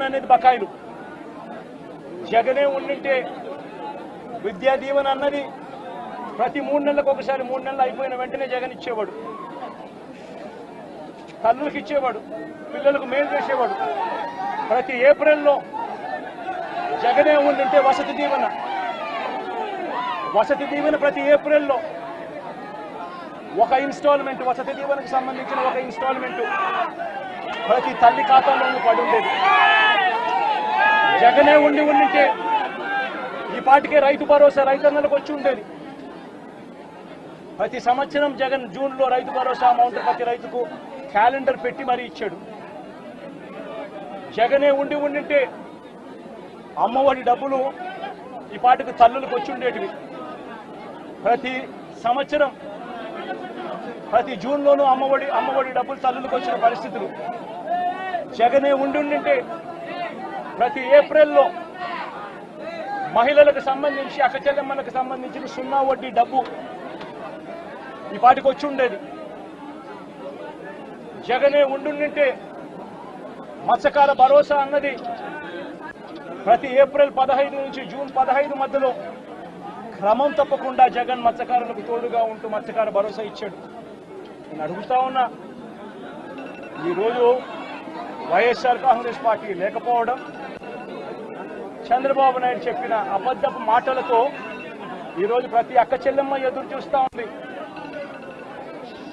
అనేది బకాయిలు. జగనే ఉండింటే విద్యా దీవెన అన్నది ప్రతి మూడు నెలలకు ఒకసారి మూడు నెలలు అయిపోయిన వెంటనే జగన్ ఇచ్చేవాడు. తల్లులకు ఇచ్చేవాడు పిల్లలకు మేలు చేసేవాడు. ప్రతి ఏప్రిల్లో జగనే ఉండింటే వసతి దీవెన. వసతి దీవెన ప్రతి ఏప్రిల్లో ఒక ఇన్స్టాల్మెంట్ వసతి దీవెనకు సంబంధించిన ఒక ఇన్స్టాల్మెంట్. ప్రతి తల్లి ఖాతాలోనూ పడి ఉండేది జగనే ఉండి ఉండింటే ఈ పాటికే రైతు భరోసా రైతన్నలకు వచ్చి ఉండేది. ప్రతి సంవత్సరం జగన్ జూన్లో రైతు భరోసా అమౌంట్ ప్రతి రైతుకు క్యాలెండర్ పెట్టి మరీ ఇచ్చాడు. జగనే ఉండి ఉండింటే అమ్మఒడి డబ్బులు ఈ పాటికి తల్లులకు వచ్చి ఉండేటివి. ప్రతి సంవత్సరం ప్రతి జూన్లోనూ అమ్మఒడి అమ్మఒడి డబ్బులు తల్లులకు వచ్చిన పరిస్థితులు. జగనే ఉండుంటే ప్రతి ఏప్రిల్లో మహిళలకు సంబంధించి అక్కచెల్లెమ్మలకు సంబంధించిన సున్నా వడ్డీ డబ్బు ఈ పాటికి వచ్చి ఉండేది. జగనే ఉండుంటే మత్స్యకార భరోసా అన్నది ప్రతి ఏప్రిల్ పదహైదు నుంచి జూన్ పదహైదు మధ్యలో క్రమం తప్పకుండా జగన్ మత్స్యకారులకు తోడుగా ఉంటూ మత్స్యకార భరోసా ఇచ్చాడు. నేను అడుగుతా ఉన్నా ఈరోజు వైఎస్ఆర్ కాంగ్రెస్ పార్టీ లేకపోవడం చంద్రబాబు నాయుడు చెప్పిన అబద్ధపు మాటలతో ఈరోజు ప్రతి అక్క చెల్లెమ్మ ఎదురు చూస్తా ఉంది.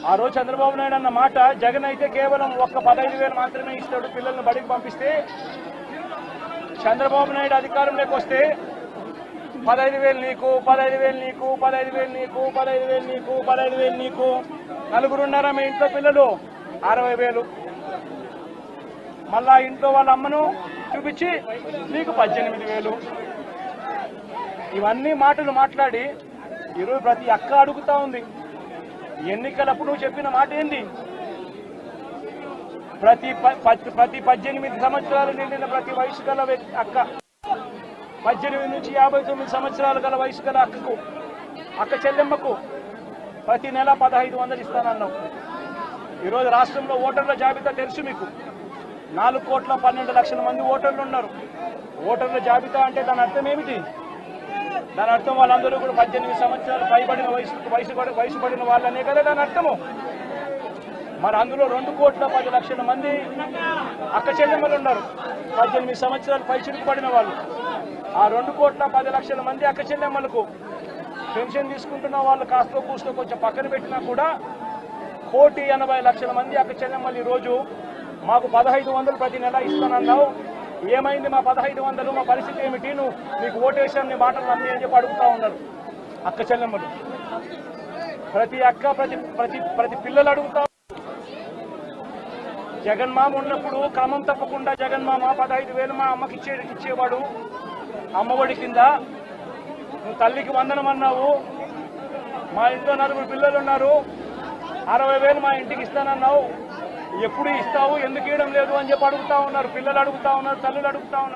ఆ రోజు చంద్రబాబు నాయుడు అన్న మాట జగన్ అయితే కేవలం ఒక్క పదహైదు వేలు మాత్రమే ఇస్తాడు పిల్లల్ని బడికి పంపిస్తే చంద్రబాబు నాయుడు అధికారంలోకి వస్తే పదహైదు వేలు నీకు పదహైదు వేలు నీకు పదహైదు వేలు నీకు పదహైదు వేలు నీకు పదహైదు వేలు నీకు. నలుగురు ఉన్నారా మీ ఇంట్లో పిల్లలు? అరవై వేలు. మళ్ళా ఇంట్లో వాళ్ళ అమ్మను చూపించి నీకు పద్దెనిమిది వేలు. ఇవన్నీ మాటలు మాట్లాడి ఈరోజు ప్రతి అక్క అడుగుతా ఉంది. ఎన్నికలప్పుడు నువ్వు చెప్పిన మాట ఏంది? ప్రతి ప- ప్రతి పద్దెనిమిది సంవత్సరాలు నిండిన ప్రతి వయసు గల వ్యక్తి అక్క. పద్దెనిమిది నుంచి యాభై తొమ్మిది సంవత్సరాలు గల వయసు గల అక్కకు అక్క చెల్లెమ్మకు ప్రతి నెల పదహైదు వందలు ఇస్తానన్నాం ఈరోజు రాష్ట్రంలో ఓటర్ల జాబితా తెలుసు మీకు. నాలుగు కోట్ల పన్నెండు లక్షల మంది ఓటర్లు ఉన్నారు. ఓటర్ల జాబితా అంటే దాని అర్థం ఏమిటి? దాని అర్థం వాళ్ళందరూ కూడా పద్దెనిమిది సంవత్సరాలు పైబడిన వయసు వయసు వయసు పడిన వాళ్ళనే కదా దాని అర్థము. మరి అందులో రెండు కోట్ల పది లక్షల మంది అక్క చెల్లెమ్మలు ఉన్నారు. పద్దెనిమిది సంవత్సరాలు పై పడిన వాళ్ళు. ఆ రెండు కోట్ల పది లక్షల మంది అక్క చెల్లెమ్మలకు పెన్షన్ తీసుకుంటున్న వాళ్ళు కాస్త కూస్తో కొంచెం పక్కన పెట్టినా కూడా కోటి ఎనభై లక్షల మంది అక్క చెల్లెమ్మలు ఈరోజు మాకు పదహైదు వందలు ప్రతి నెల ఇస్తానన్నావు. ఏమైంది మా పదహైదు వందలు? మా పరిస్థితి ఏమిటి? నువ్వు నీకు ఓటేషన్ నీ మాటలు నమ్మి అని చెప్పి అడుగుతా ఉన్నారు అక్క చెల్లెమ్మలు. ప్రతి అక్క ప్రతి ప్రతి ప్రతి పిల్లలు అడుగుతా జగన్మామ ఉన్నప్పుడు క్రమం తప్పకుండా జగన్మామ పదహైదు వేలు మా అమ్మకి ఇచ్చే ఇచ్చేవాడు. అమ్మఒడి కింద నువ్వు తల్లికి వందనం అన్నావు. మా ఇంట్లో నలుగురు పిల్లలు ఉన్నారు. అరవై వేలు మా ఇంటికి ఇస్తానన్నావు. ఎప్పుడు ఇస్తావు? ఎందుకు ఇవ్వడం లేదు అని చెప్పి అడుగుతా ఉన్నారు. పిల్లలు అడుగుతా ఉన్నారు తల్లులు అడుగుతా ఉన్నారు.